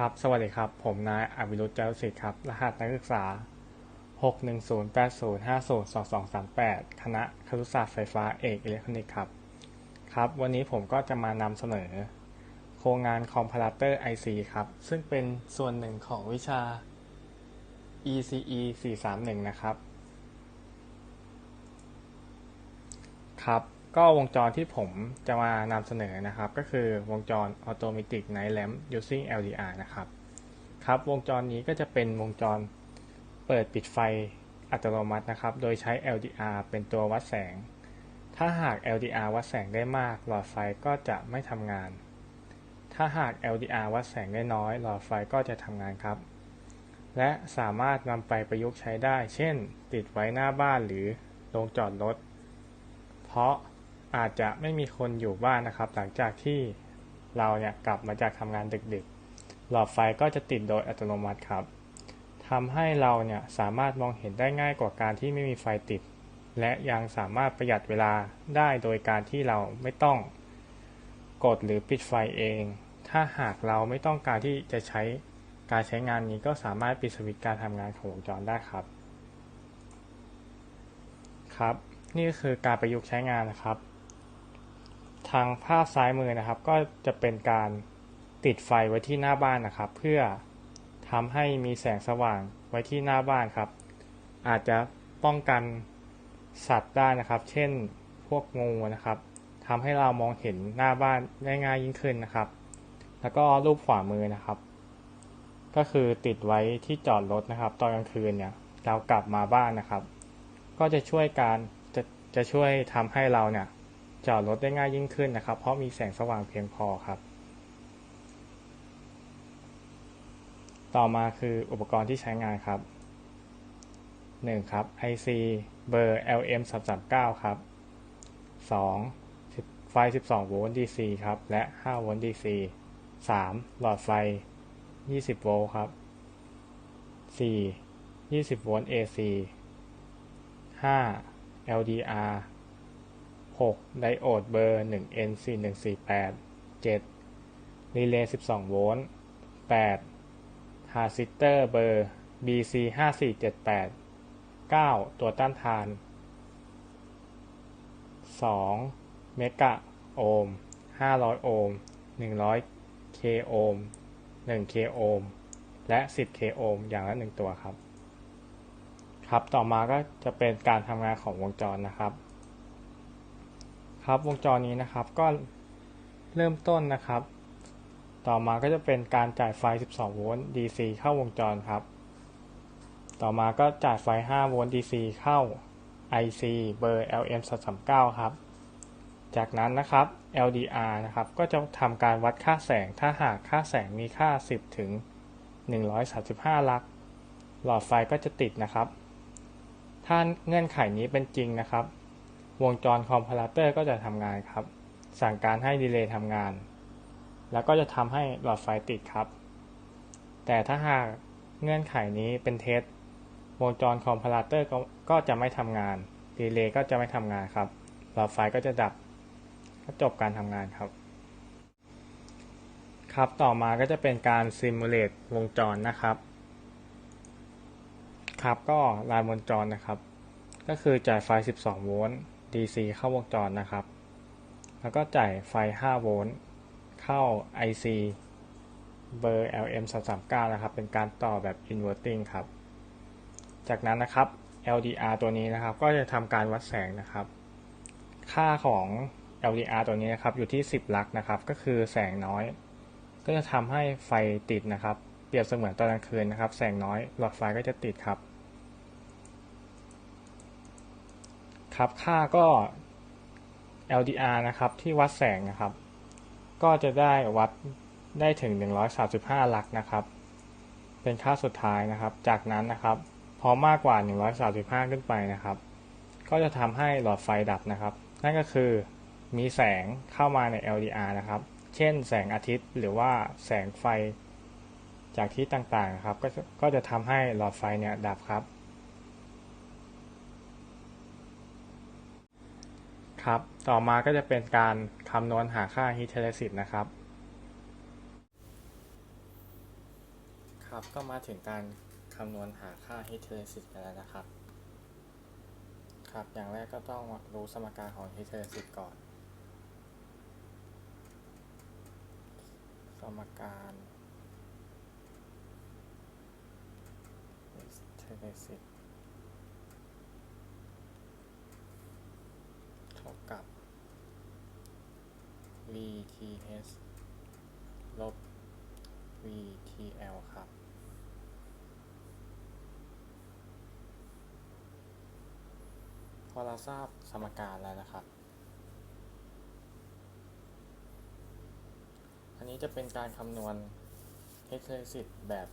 ครับ สวัสดีครับ ผมนายอภิรุตเจ้าสิทธิ์ครับ รหัสนักศึกษา 61080502238 คณะครุศาสตร์ไฟฟ้าเอกอิเล็กทรอนิกส์ครับ ครับ วันนี้ผมก็จะมานำเสนอ โครงงานคอมพาราเตอร์ IC ครับ ซึ่งเป็นส่วนหนึ่งของวิชา ECE 431 นะครับ ครับ ก็วงจรที่ผมจะมานำเสนอนะครับ ก็คือวงจร Automatic Night Lamp using LDR นะครับ ครับวงจรนี้ก็จะเป็นวงจรเปิดปิดไฟอัตโนมัตินะครับ โดยใช้ LDR เป็นตัววัดแสง ถ้าหาก LDR วัดแสงได้มาก หลอดไฟก็จะไม่ทำงาน ถ้าหาก LDR วัดแสงได้น้อย หลอดไฟก็จะทำงานครับ และสามารถนำไปประยุกต์ใช้ได้ เช่น ติดไว้หน้าบ้านหรือโรงจอดรถ เพราะ อาจจะไม่มีคนอยู่บ้านนะครับ หลังจากที่เราเนี่ยกลับมาจากทำงานดึกๆ หลอดไฟก็จะติดโดยอัตโนมัติครับทำให้เราเนี่ยสามารถมองเห็นได้ง่ายกว่าการที่ไม่มีไฟติด และยังสามารถประหยัดเวลาได้โดยการที่เราไม่ต้อง กดหรือปิดไฟเอง ถ้าหากเราไม่ต้องการที่จะใช้การใช้งานนี้ก็สามารถปิดสวิตช์การทำงานของวงจรได้ครับ ครับ นี่ก็คือการประยุกต์ใช้งานนะครับ ทางภาพซ้ายมือนะครับ ก็จะเป็นการติดไฟไว้ที่หน้าบ้านนะครับ เพื่อทำให้มีแสงสว่างไว้ที่หน้าบ้านครับ อาจจะป้องกันสัตว์ได้นะครับ เช่นพวกงูนะครับทำให้เรามองเห็นหน้าบ้านได้ง่ายยิ่งขึ้นนะครับ แล้วก็รูปขวามือนะครับ ก็คือติดไว้ที่จอดรถนะครับ ตอนกลางคืนเนี่ยเรากลับมาบ้านนะครับ ก็จะช่วยการจะจะช่วยทำให้เราเนี่ย จอดรถได้ง่ายยิ่งขึ้นนะครับ เพราะมีแสงสว่างเพียงพอครับ ต่อมาคืออุปกรณ์ที่ใช้งานครับ 1. ครับ IC เบอร์ LM 339ครับ 2. ไฟ 12 โวลต์ DC ครับ และ 5 โวลต์ DC 3. หลอดไฟ 20 โวลต์ครับ 4. 20 โวลต์ AC 5. LDR 6. ไดโอดเบอร์ 1N4148 7. รีเลย์ 12 โวลต์ 8. ทราซิสเตอร์เบอร์ BC5478 9. ตัวต้านทาน 2. เมกะโอห์ม 500 โอห์ม 100เคโอห์ม1เคโอห์ม และ 10เคโอห์ม อย่างละ 1 ตัวครับ ครับ ต่อมาก็จะเป็นการทำงานของวงจรนะครับ ครับวงจรนี้นะครับก็เริ่มต้นนะครับ ต่อมาก็จะเป็นการจ่ายไฟ 12 โวลต์ DC เข้าวงจรครับ ต่อมาก็จ่ายไฟ 5 โวลต์ DC เข้า IC เบอร์ LM339 ครับ จากนั้นนะครับ LDR นะครับ ก็จะทำการวัดค่าแสง ถ้าหากค่าแสงมีค่า 10 ถึง 135 ลัก หลอดไฟก็จะติดนะครับ ถ้าเงื่อนไขนี้เป็นจริงนะครับ วงจรคอมพาราเตอร์ก็จะทำงานครับ สั่งการให้ดีเลย์ทำงาน แล้วก็จะทำให้หลอดไฟติดครับ แต่ถ้าหากเงื่อนไขนี้เป็นเท็จวงจรคอมพาราเตอร์ก็ก็จะไม่ทำงาน ดีเลย์ก็จะไม่ทำงานครับ หลอดไฟก็จะดับก็จบการทำงานครับ ครับต่อมาก็จะเป็นการซิมูเลตวงจรนะครับ ครับก็ลายวงจรนะครับ ก็คือจ่ายไฟ 12 โวลต์ DC เข้าวงจรนะครับ แล้วก็จ่ายไฟ 5 โวลต์เข้า IC เบอร์ LM 339นะครับ เป็นการต่อแบบ inverting ครับ จากนั้นนะครับ LDR ตัวนี้นะครับ ก็จะทำการวัดแสงนะครับ ค่าของ LDR ตัวนี้นะครับ อยู่ที่ 10 ลักนะครับ ก็คือแสงน้อย ก็จะทำให้ไฟติดนะครับ เปรียบเสมือนตอนกลางคืนนะครับ แสงน้อย หลอดไฟก็จะติดครับ ครับค่าก็ LDR นะครับที่วัดแสงนะครับ ก็จะได้วัดได้ถึง 135 ลักนะครับ เป็นค่าสุดท้ายนะครับ จากนั้นนะครับ พอมากกว่า 135 ขึ้นไปนะครับ ก็จะทำให้หลอดไฟดับนะครับ นั่นก็คือมีแสงเข้ามาใน LDR นะครับ เช่นแสงอาทิตย์หรือว่าแสงไฟจากที่ต่างๆครับก็ก็จะทำให้หลอดไฟเนี่ยดับครับ ครับ ต่อมาก็จะเป็นการคำนวณหาค่า heat นะครับ ครับ ก็มาถึงการคำนวณหาค่า hysteresis กันแล้วนะครับ ครับ อย่างแรกก็ต้องรู้สมการของ hysteresis ก่อน สมการ hysteresis เท่ากับ VTH ลบ VTL ครับ พอเราทราบสมการแล้วนะครับ อันนี้จะเป็นการคำนวณ hysteresis แบบ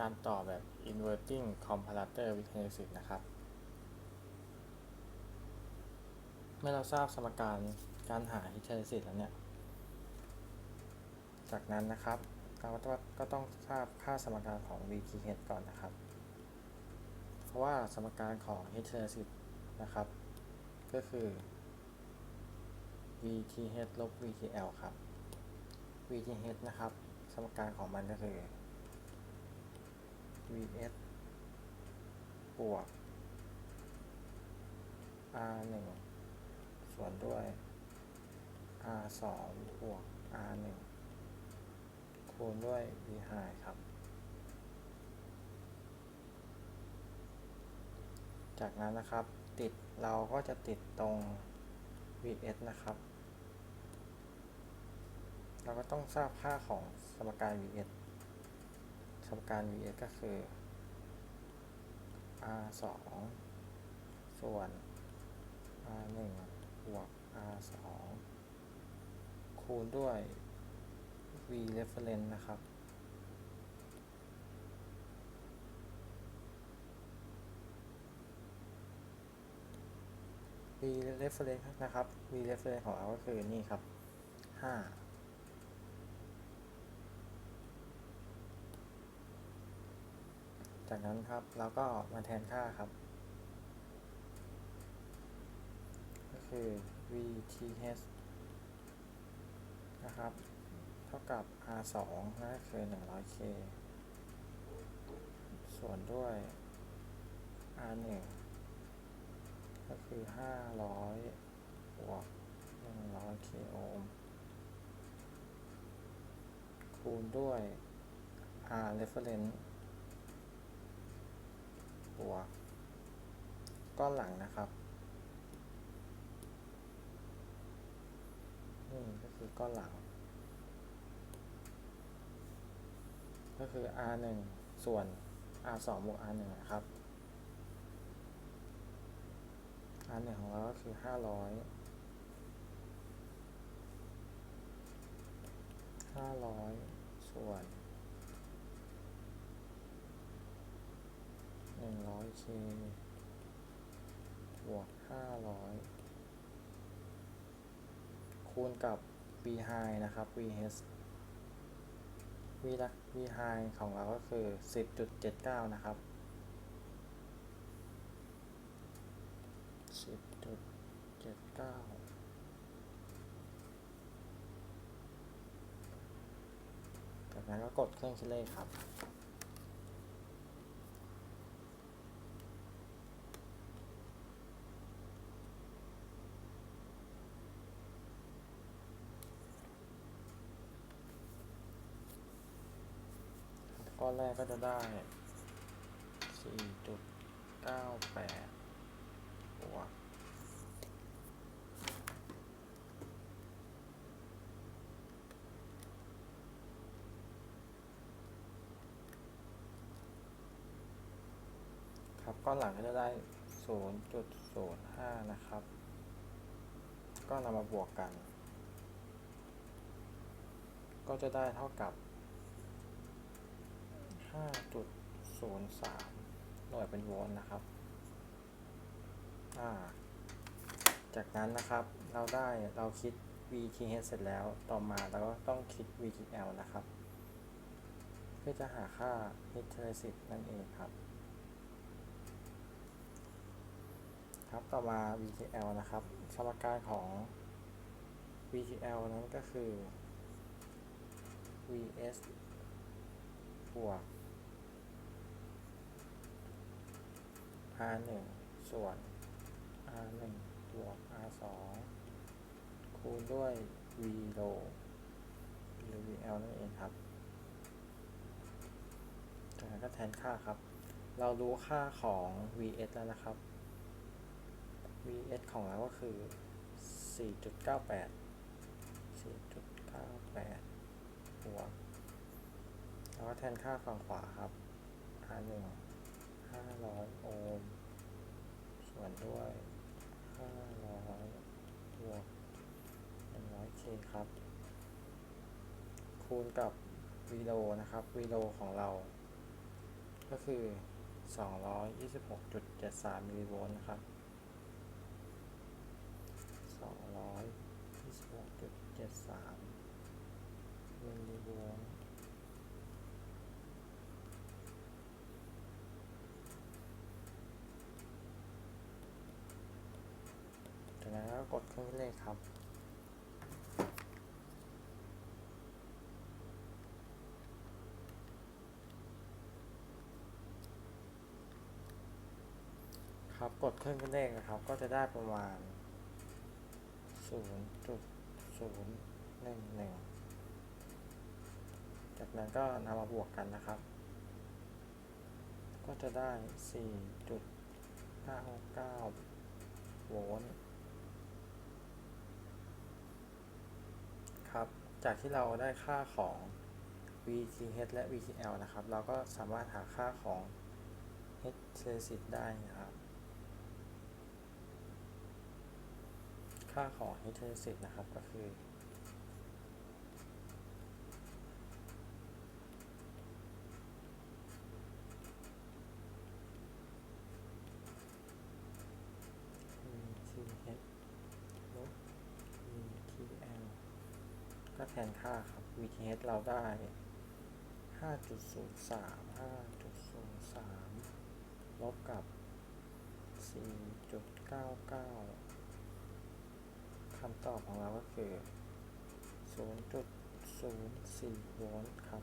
การต่อแบบ inverting comparator with hysteresis นะครับ เมื่อเราทราบสมการ การหา hysteresis แล้วเนี่ย จากนั้นนะครับ เราก็ต้องก็ต้องทราบค่าสมการของ VTH ก่อนนะครับ เพราะว่าสมการของ hysteresis นะครับ ก็คือ VTH ลบ VTL ครับ VTH นะครับ สมการของมันก็คือ VS บวก R1 ส่วนด้วย R2 บวก R1 คูณด้วย V high ครับ จากนั้นนะครับ ติดเราก็จะติดตรง VS นะครับ เราก็ต้องทราบค่าของสมการ VS สมการ VS ก็คือ R 2ส่วน R 1บวก R 2 คูณด้วย V reference นะครับ V reference นะครับ V reference ของเราก็คือนี่ครับ 5จากนั้นครับเราก็มาแทนค่าครับ ก็คือ VTH นะครับ เท่ากับ R2 นั่นคือ 100K ส่วนด้วย R1 ก็คือ 500บวก 100 k โอห์มคูณด้วย R reference บวกก้อนหลังนะครับ นี่ก็ ก้อนหลัง ก็คือ R 1ส่วน R 2บวก R 1นะครับ R 1ของเราก็คือ 500 500 ส่วน 100k บวก 500 คูณกับ v high นะครับ vh v ลัก v high ของเราก็คือ 10.79 นะครับ 10.79จากนั้นก็กดเครื่องคิดเลขครับ ก้ อนแรกก็จะได้4.98บวกครับก้อนหลังก็จะได้ 0.05 นะครับ ก็นำมาบวกกัน ก็จะได้เท่ากับ 5.03 หน่วยเป็นโวลต์นะครับาจากนั้นนะครับเราได้เราคิด VTH เสร็จแล้วต่อมาเราก็ต้องคิด VTL นะครับ เพื่อจะหาค่า hysteresis นั่นเองครับ ครับต่อมา VTL นะครับสมการของ VTL นั้นก็คือ VS บวก r 1ส่วน r 1บวก r 2คูณด้วย v low หรือ vl นั่นเองครับจากนั้นก็แทนค่าครับ เรารู้ค่าของ vs แล้วนะครับ vs ของเราก็คือ 4.98 4.98บวกแล้วก็แทนค่าฝั่งขวาครับ R 1 500โอห์มส่วนด้วย500บวก 100K ครับ คูณกับวีโลนะครับวีโลของเรา ก็คือ 226.73มิลลิโวลต์นะครับ 226.73 มิลลิโวลต์ จา กนั้นก็กดเครื่องคิดเลขครับ ครับกดเครื่องคิดเลขนะครับ ก็จะได้ประมาณ 0.011จากนั้นก็นำมาบวกกันนะครับ ก็จะได้4.99โวลต์ ครับ จากที่เราได้ค่าของ VTH และ VTL นะครับ เราก็สามารถหาค่าของ H เทสิตได้นะครับ ค่าของ H เทสิตนะครับก็คือ VTH ลบ VTL ก็แท นค่าครับ VTH เราได้ 5.03 5.03 ลบกับ 4.99 คำตอบของเราก็คือ 0.04 โวลต์ครับ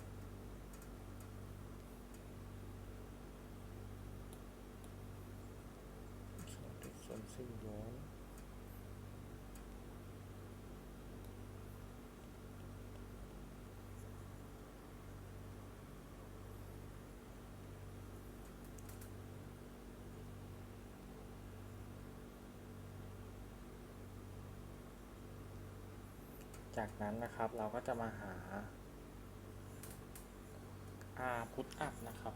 0.04โวลต์ จากนั้นนะครับเราก็จะมาหา R put up นะครับ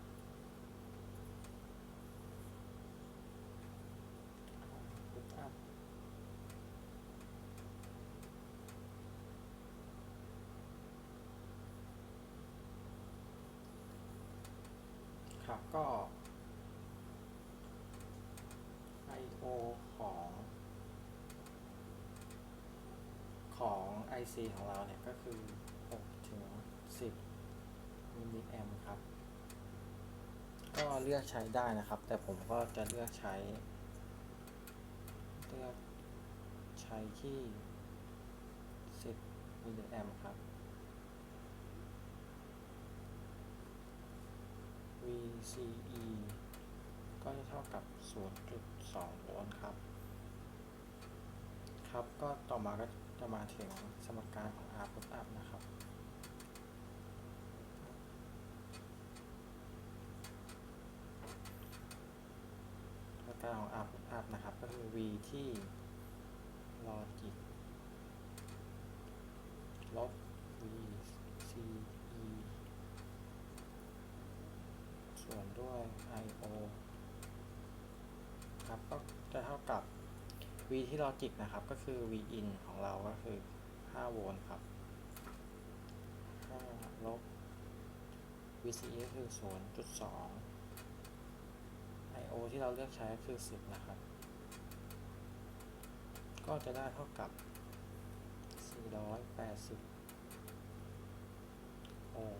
put up ครับก็ I/O ของ ของ IC ของเราเนี่ยก็คือ 6 ถึง 10 มิลลิแอมป์ครับ ก็เลือกใช้ได้นะครับ แต่ผมก็จะเลือกใช้ เลือกใช้ที่ 10 มิลลิแอมป์ครับ VCE ก็จะเท่ากับ 0.2 โวลต์ครับ ครับ ก็ต่อมาก็จะมาถึงสมการของ R put up นะครับ สมการของ R put up นะครับ ก็คือ V ที่ logic ลบ VCE ส่วนด้วย I/O ครับ ก็จะเท่ากับ V ที่ logic นะครับก็คือ V in ของเราก็คือ 5 โวลต์ครับ5ลบ VCE ก็คือ 0.2 I/O ที่เราเลือกใช้ก็คือ 10 นะครับ ก็จะได้เท่ากับ 480โอห์ม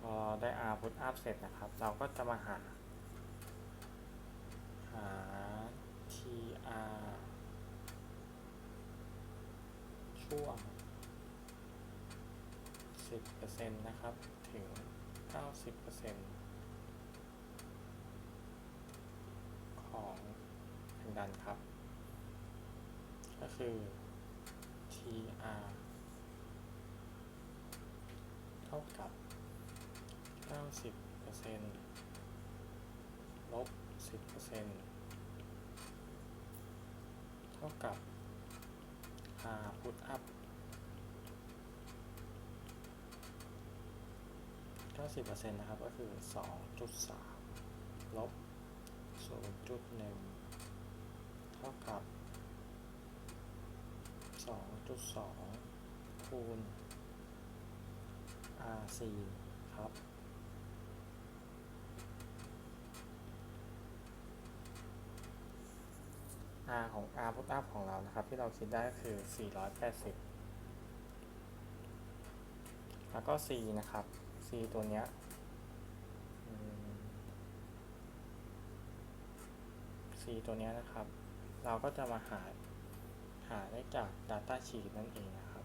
พอ ได้ R put up เสร็จนะครับ เราก็จะมาหา หา TR ช่วง60%นะครับ ถึง 90%ของแรงดันครับ ก็คือ TR เท่ากับ 90%ลบ10%เซ็นต์เท่ากับ R put up 90%นต์นะครับ ก็คือ2.3ลบ0.1เท่ากับ2.2คูณ RC ครับ R ของ R put up ของเรานะครับ ที่เราคิดได้ก็คือ 480 แล้วก็ C นะครับ C ตัวเนี้ย C ตัวเนี้ยนะครับ เราก็จะมาหาหาได้จาก Data Sheet นั่นเองนะครับ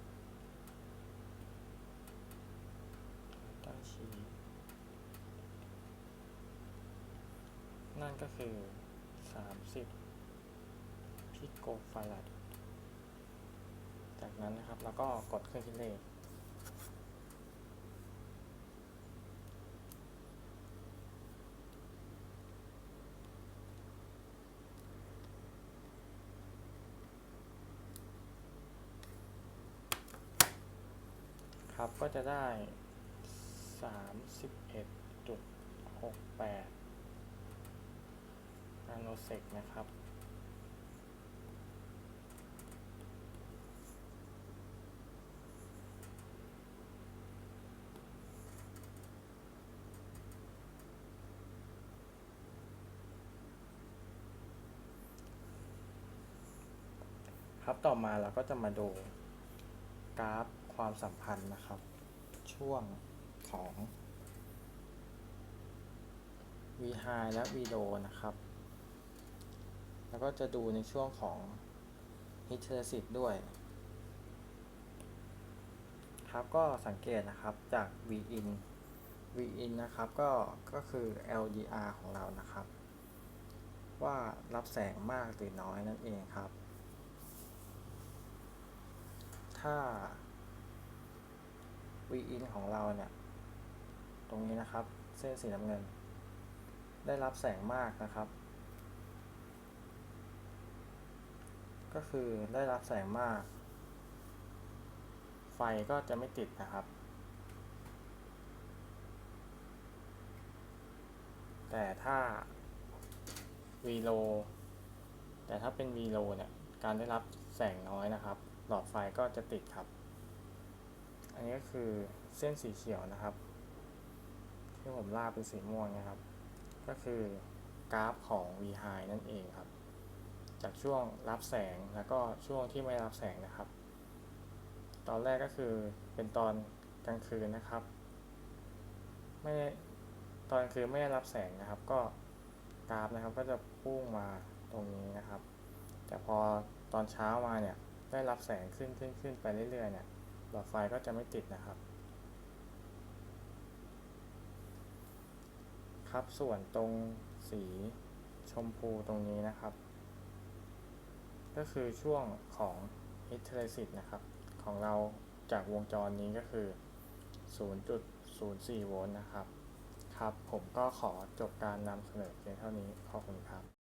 Data Sheet นั่นก็คือ 30 พิโกฟารัดจากนั้นนะครับแล้วก็กดเครื่องคิดเลขครับก็จะได้สามสิบเอ็ดจุดหกแปดนาโนเซกนะครับ ครับต่อมาเราก็จะมาดูกราฟความสัมพันธ์นะครับ ช่วงของ v high และ v low นะครับ แล้วก็จะดูในช่วงของ hysteresis ด้วย ครับก็สังเกตนะครับจาก v in v in นะครับก็ก็คือ LDR ของเรานะครับ ว่ารับแสงมากหรือน้อยนั่นเองครับ ถ้า V in ของเราเนี่ย ตรงนี้นะครับ เส้นสีน้ำเงิน ได้รับแสงมากนะครับ ก็คือได้รับแสงมาก ไฟก็จะไม่ติดนะครับ แต่ถ้า V low แต่ถ้าเป็น V low เนี่ย การได้รับแสงน้อยนะครับ หลอดไฟก็จะติดครับ อันนี้ก็คือเส้นสีเขียวนะครับ ที่ผมลากเป็นสีม่วงนะครับ ก็คือกราฟของ V high นั่นเองครับ จากช่วงรับแสงแล้วก็ช่วงที่ไม่รับแสงนะครับ ตอนแรกก็คือเป็นตอนกลางคืนนะครับ ไม่ตอนกลางคืนไม่ได้รับแสงนะครับ ก็กราฟนะครับก็จะพุ่งมาตรงนี้นะครับ แต่พอตอนเช้ามาเนี่ย ได้รับแสงขึ้นขึ้นขึ้นไปเรื่อยๆเนี่ยหลอดไฟก็จะไม่ติดนะครับ ครับส่วนตรงสีชมพูตรงนี้นะครับ ก็คือช่วงของ hysteresis นะครับ ของเราจากวงจรนี้ก็คือ 0.04 โวลต์นะครับ ครับ ผมก็ขอจบการนำเสนอเพียงเท่านี้ ขอบคุณครับ